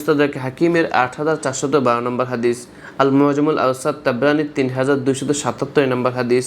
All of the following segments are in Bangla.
মুস্তাদাক হাকিমের আট হাজার চারশত বারো নম্বর হাদিস আল মজমুল আউসাদ তাবরানির তিন হাজার দুইশত সাতাত্তর নম্বর হাদিস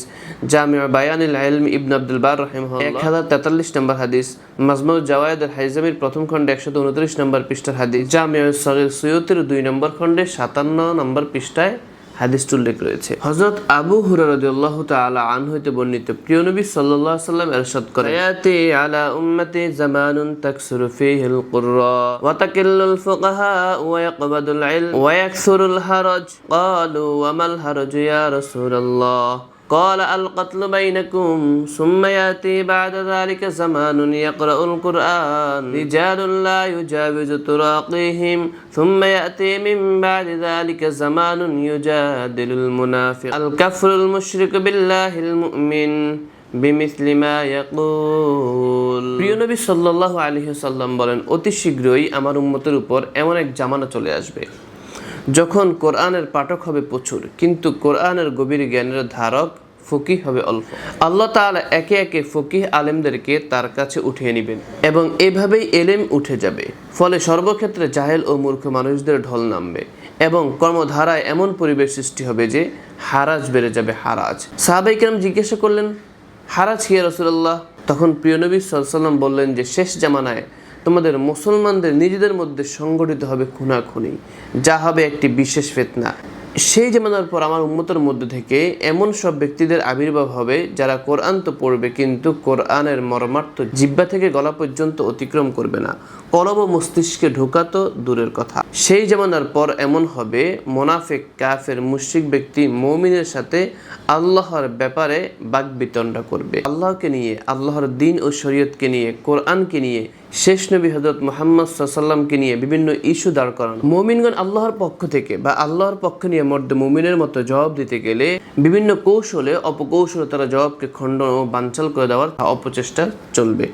জামিয়া বায়ানিল আলম ইবন আব্দুল বার রহিম এক হাজার তেতাল্লিশ নম্বর হাদিস মাজমুল জাওয়ায়দ আল হাইজামির প্রথম খণ্ডে একশত উনত্রিশ নম্বর পৃষ্ঠার হাদিস জামিয়া সগির সৈয়তের দুই নম্বর খণ্ডে সাতান্ন নম্বর পৃষ্ঠায় হাদিসটি উল্লেখ রয়েছে। হজরত আবু হুরারদুল্লাহ তাআলা আন হইতে বর্ণিত প্রিয় নবী সাল্লাল্লাহু আলাইহি সাল্লাম ইরশাদ করেন। আয়াতে আলা উম্মতে জামানুন তাকসুরু ফিহিল কুররা ওয়া তাকিল্লুল ফুকাহা ওয়া ইয়াকবাদুল ইলম ওয়া ইয়াকসুরুল হারাজ। ক্বালু ওয়া মাল হারাজ ইয়া রাসূলুল্লাহ। قال القتل بينكم ثم يأتي بعد ذلك زمان يقرأ القرآن رجال لا يجاوز تراقيهم ثم يأتي من بعد ذلك زمان يجادل المنافق الكفر المشرك بالله المؤمن بمثل ما يقول প্রিয় নবী সাল্লাল্লাহু আলাইহি সাল্লাম বলেন অতি শীঘ্রই আমার উম্মতের উপর এমন এক জামানা চলে আসবে যখন কোরআনের পাঠক হবে প্রচুর কিন্তু কোরআনের গভীর জ্ঞানের ধারক ফকিহ হবে অল্প। আল্লাহ তাআলা একে একে ফকিহ আলেমদেরকে তার কাছে উঠিয়ে নেবেন এবং এভাবেই এলেম উঠে যাবে। ফলে সর্বক্ষেত্রে জাহেল ও মূর্খ মানুষদের ঢল নামবে এবং কর্মধারায় এমন পরিবেশ সৃষ্টি হবে যে হারাজ বেড়ে যাবে হারাজ। সাহাবাই কেরাম জিজ্ঞাসা করলেন, হারাজ হিয়া রসুল্লাহ তখন প্রিয় নবী সাল্লাম বললেন যে, শেষ জামানায় তোমাদের মুসলমানদের নিজেদের মধ্যে সংগঠিত হবে খুনাখুনি, যা হবে একটি বিশেষ ফেতনা। সেই জামানার পর আমার উন্মতের মধ্যে থেকে এমন সব ব্যক্তিদের আবির্ভাব হবে যারা কোরআন তো পড়বে, কিন্তু কোরআনের মর্মার্থ জিব্বা থেকে গলা পর্যন্ত অতিক্রম করবে না। কলব মস্তিষ্কে ঢোকা তো দূরের কথা। সেই জামানার পর এমন হবে, মোনাফেক, কাফের, মুশরিক ব্যক্তি মৌমিনের সাথে আল্লাহর ব্যাপারে বাক বাগবিতণ্ডা করবে। আল্লাহকে নিয়ে, আল্লাহর দিন ও শরীয়তকে নিয়ে, কোরআনকে নিয়ে শেষ নবী হজরত মোহাম্মদ সাল্লামকে নিয়ে বিভিন্ন ইস্যু দাঁড় করানো। মোমিনগণ আল্লাহর পক্ষ থেকে বা আল্লাহর পক্ষ নিয়ে মর্দ মোমিনের মতো জবাব দিতে গেলে বিভিন্ন কৌশলে, অপকৌশলে তারা জবাবকে খণ্ডন ও বাঞ্চাল করে দেওয়ার অপচেষ্টা চলবে।